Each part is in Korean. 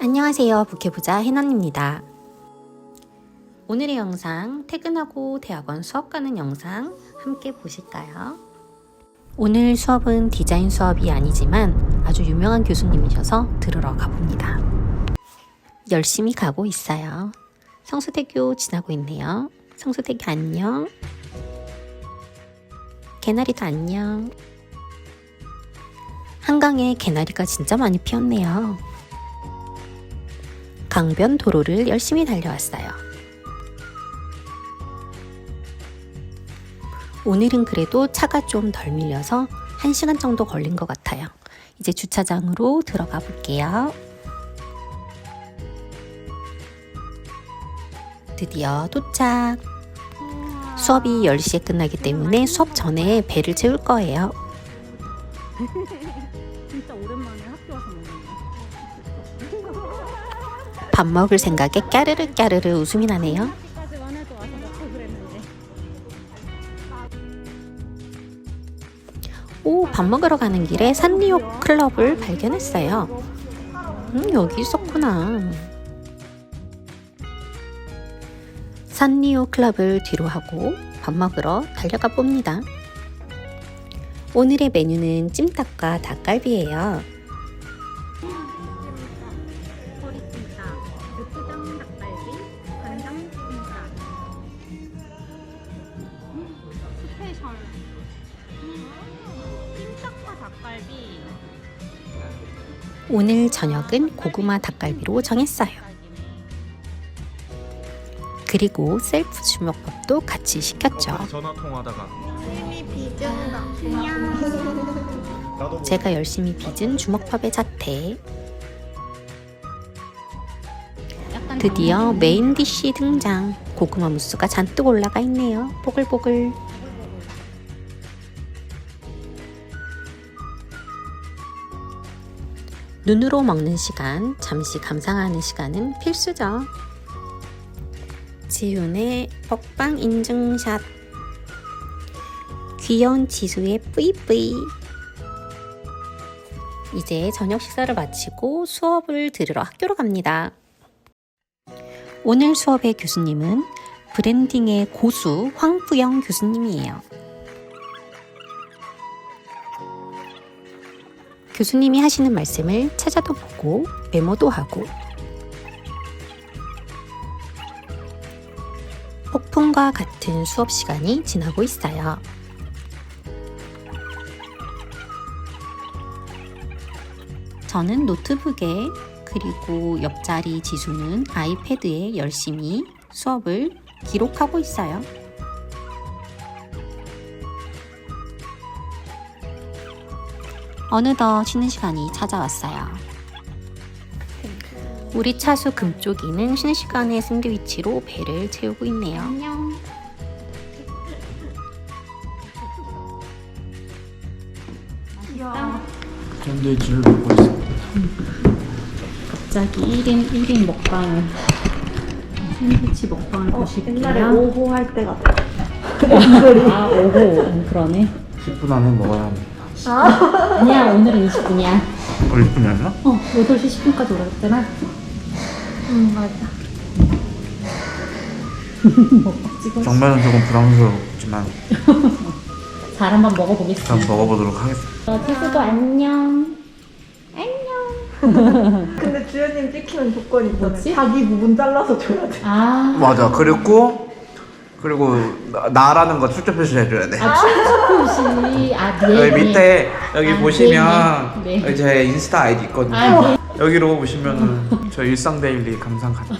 안녕하세요. 부캐부자 혜넌입니다. 오늘의 영상 퇴근하고 대학원 수업 가는 영상 함께 보실까요? 오늘 수업은 디자인 수업이 아니지만 아주 유명한 교수님이셔서 들으러 가봅니다. 열심히 가고 있어요. 성수대교 지나고 있네요. 성수대교 안녕. 개나리도 안녕. 한강에 개나리가 진짜 많이 피었네요. 강변 도로를 열심히 달려왔어요. 오늘은 그래도 차가 좀 덜 밀려서 1시간 정도 걸린 것 같아요. 이제 주차장으로 들어가 볼게요. 드디어 도착. 수업이 10시에 끝나기 때문에 수업 전에 배를 채울 거예요. 진짜 오랜만에 학교 와서 먹는 거. 밥 먹을 생각에 까르르 까르르 웃음이 나네요. 오, 밥 먹으러 가는 길에 산리오 클럽을 발견했어요. 음, 여기 있었구나. 산리오 클럽을 뒤로 하고 밥 먹으러 달려가 봅니다. 오늘의 메뉴는 찜닭과 닭갈비예요. 허리찜닭, 고추장 닭갈비, 간장 찜닭. 스페셜. 찜닭과 닭갈비. 오늘 저녁은 고구마 닭갈비로 정했어요. 그리고 셀프 주먹밥도 같이 시켰죠. 전화 통화하다가 나도 제가 열심히 빚은 주먹밥의 자태. 드디어 메인 디쉬 등장. 고구마 무스가 잔뜩 올라가 있네요. 보글보글. 눈으로 먹는 시간, 잠시 감상하는 시간은 필수죠. 지훈의 먹방 인증샷. 귀여운 지수의 뿌이뿌이. 이제 저녁 식사를 마치고 수업을 들으러 학교로 갑니다. 오늘 수업의 교수님은 브랜딩의 고수 황부영 교수님이에요. 교수님이 하시는 말씀을 찾아도 보고 메모도 하고 폭풍과 같은 수업 시간이 지나고 있어요. 저는 노트북에 그리고 옆자리 지수는 아이패드에 열심히 수업을 기록하고 있어요. 어느덧 쉬는 시간이 찾아왔어요. 우리 차수 금쪽이는 쉬는 시간에 샌드위치로 배를 채우고 있네요. 안녕. 샌드위치를 먹고 있어. 갑자기 1인 1인 먹방을 샌드위치 먹방을 보실게요. 옛날에 오호 할 때 같아. 아 오호 음, 그러네. 10분 안에 먹어야 합니다. 아니야 오늘은 20분이야. 어, 10분이 아니야? 어 8시 10분까지 오랬잖아. 응 맞아. 먹방 찍어. 정말은 조금 부담스럽지만 잘 한번 한번 먹어보겠습니다. 먹어보도록 하겠습니다. 어, 태수도 안녕. 안녕. 근데 주연님 찍히는 조건이 있잖아요. 뭐지? 자기 부분 잘라서 줘야 돼. 아. 맞아. 그리고 그리고 나, 나라는 거 출처 표시 해줘야 돼. 아, 출처표시. 아, 네. 여기 밑에 여기 아, 보시면 네, 네. 제 인스타 아이디 있거든요. 아, 네. 여기로 보시면은 저 일상 데일리 감상 가능.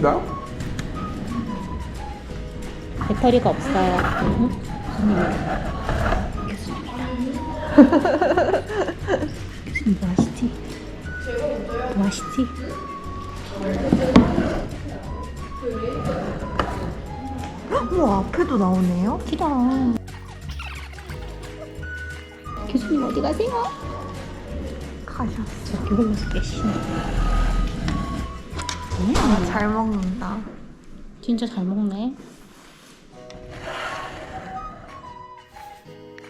나? 배터리가 없어요. 응? 뭐 하시지? 우와 앞에도 나오네요. 기다. 교수님 어디 가세요? 가셨어. 홀로서 계시네. 아, 잘 먹는다. 진짜 잘 먹네.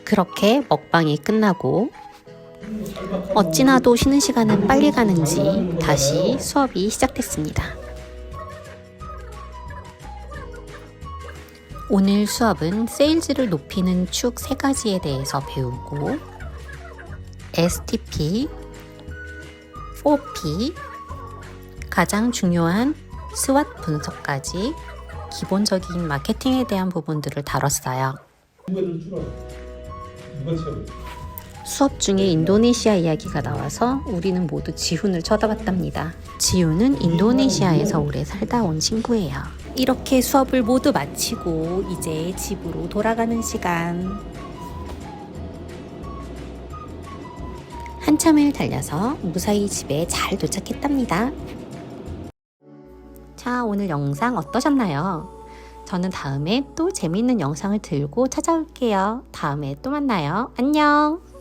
그렇게 먹방이 끝나고 어찌나도 쉬는 시간은 빨리 가는지 다시 수업이 시작됐습니다. 오늘 수업은 세일즈를 높이는 축 세 가지에 대해서 배우고 STP, 4P, 가장 중요한 스왓 분석까지 기본적인 마케팅에 대한 부분들을 다뤘어요. 수업 중에 인도네시아 이야기가 나와서 우리는 모두 지훈을 쳐다봤답니다. 지훈은 인도네시아에서 오래 살다 온 친구예요. 이렇게 수업을 모두 마치고 이제 집으로 돌아가는 시간. 한참을 달려서 무사히 집에 잘 도착했답니다. 자, 오늘 영상 어떠셨나요? 저는 다음에 또 재밌는 영상을 들고 찾아올게요. 다음에 또 만나요. 안녕!